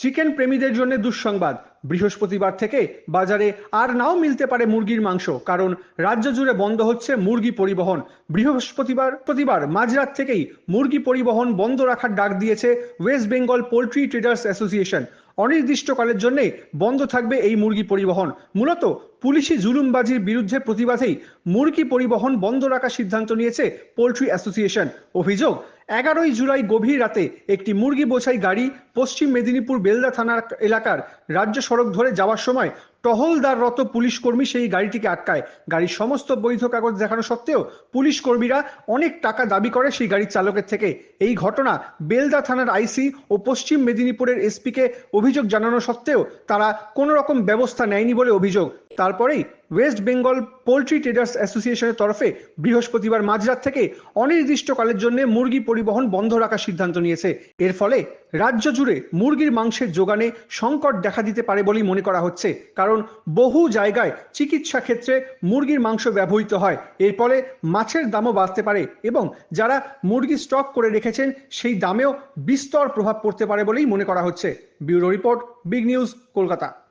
Chicken প্রেমীদের জন্য দুঃসংবাদ। বৃহস্পতিবার থেকে বাজারে আর নাও মিলতে পারে মুরগির মাংস, কারণ রাজ্য জুড়ে বন্ধ হচ্ছে মুরগি পরিবহন। বৃহস্পতিবার, প্রতিবার মাঝরাত থেকেই মুরগি পরিবহন বন্ধ রাখার ডাক দিয়েছে West Bengal poultry traders association. অনির্দিষ্টকালের জন্য বন্ধ থাকবে এই মুরগি পরিবহন। মূলত পুলিশি জুলুমবাজির বিরুদ্ধে প্রতিবাদেই মুরগি পরিবহন বন্ধ রাখার সিদ্ধান্ত নিয়েছে পোলট্রি অ্যাসোসিয়েশন। অভিযোগ এগারোই জুলাই গভীর রাতে একটি মুরগি বোঝাই গাড়ি পশ্চিম মেদিনীপুর বেলদা থানার এলাকার রাজ্য সড়ক ধরে যাওয়ার সময় টহলদাররত পুলিশ কর্মী সেই গাড়িটিকে আটকায়। গাড়ির সমস্ত বৈধ কাগজ দেখানো সত্ত্বেও পুলিশ কর্মীরা অনেক টাকা দাবি করে সেই গাড়ির চালকের থেকে। এই ঘটনা বেলদা থানার আইসি ও পশ্চিম মেদিনীপুরের এসপিকে অভিযোগ জানানো সত্ত্বেও তারা কোনো রকম ব্যবস্থা নেয়নি বলে অভিযোগ। তারপরেই ওয়েস্ট বেঙ্গল পোলট্রি ট্রেডার্স অ্যাসোসিয়েশনের তরফে বৃহস্পতিবার মাঝরাত থেকে অনির্দিষ্টকালের জন্য মুরগি পরিবহন বন্ধ রাখার সিদ্ধান্ত নিয়েছে। এর ফলে রাজ্য জুড়ে মুরগির মাংসের যোগানে সংকট দেখা দিতে পারে বলেই মনে করা হচ্ছে। কারণ বহু জায়গায় চিকিৎসা ক্ষেত্রে মুরগির মাংস ব্যবহৃত হয়। এর ফলে মাছের দামও বাড়তে পারে এবং যারা মুরগি স্টক করে রেখেছেন সেই দামেও বিস্তর প্রভাব পড়তে পারে বলেই মনে করা হচ্ছে। Bureau report, big news, Kolkata.